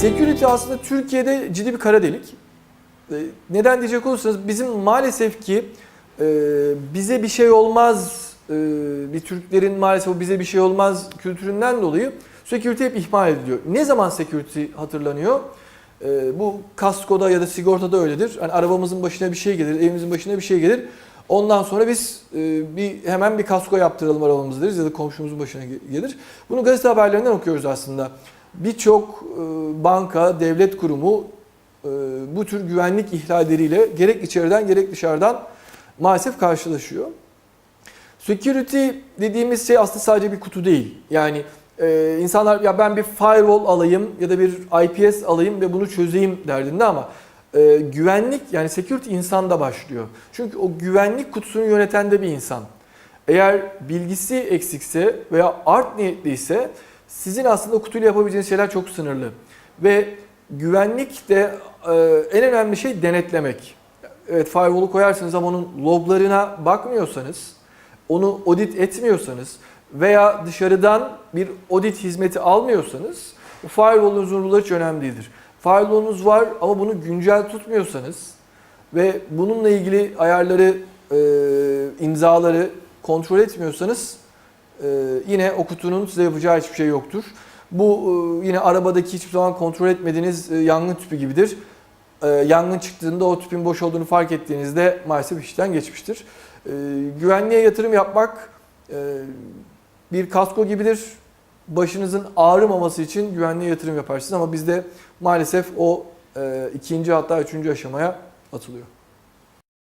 Security aslında Türkiye'de ciddi bir kara delik. E, Neden diyecek olursanız bizim maalesef ki e, bize bir şey olmaz, e, bir Türklerin maalesef bize bir şey olmaz kültüründen dolayı security hep ihmal ediliyor. Ne zaman security hatırlanıyor? Bu kaskoda ya da sigortada öyledir. Hani arabamızın başına bir şey gelir, evimizin başına bir şey gelir. Ondan sonra biz bir hemen bir kasko yaptıralım arabamızı deriz ya da komşumuzun başına ge- gelir. Bunu gazete haberlerinden okuyoruz aslında. Birçok e, banka, devlet kurumu e, bu tür güvenlik ihlalleriyle gerek içeriden gerek dışarıdan maalesef karşılaşıyor. Security dediğimiz şey aslında sadece bir kutu değil. Yani e, insanlar ya ben bir firewall alayım ya da bir IPS alayım ve bunu çözeyim derdinde ama güvenlik yani security insanda başlıyor. Çünkü o güvenlik kutusunu yöneten de bir insan. Eğer bilgisi eksikse veya art niyetliyse sizin aslında kutuyla yapabileceğiniz şeyler çok sınırlı. Ve güvenlik de e, en önemli şey denetlemek. Evet firewall'u koyarsınız ama onun loglarına bakmıyorsanız, onu audit etmiyorsanız veya dışarıdan bir audit hizmeti almıyorsanız bu firewall'unuzun rule'u hiç önemli değildir. Firewall'unuz var ama bunu güncel tutmuyorsanız ve bununla ilgili ayarları, e, imzaları kontrol etmiyorsanız yine o kutunun size yapacağı hiçbir şey yoktur. Bu e, yine arabadaki hiçbir zaman kontrol etmediğiniz e, yangın tüpü gibidir. E, yangın çıktığında o tüpün boş olduğunu fark ettiğinizde maalesef işten geçmiştir. E, güvenliğe yatırım yapmak e, bir kasko gibidir. Başınızın ağrımaması için güvenliğe yatırım yaparsınız ama bizde maalesef o ikinci hatta üçüncü aşamaya atılıyor.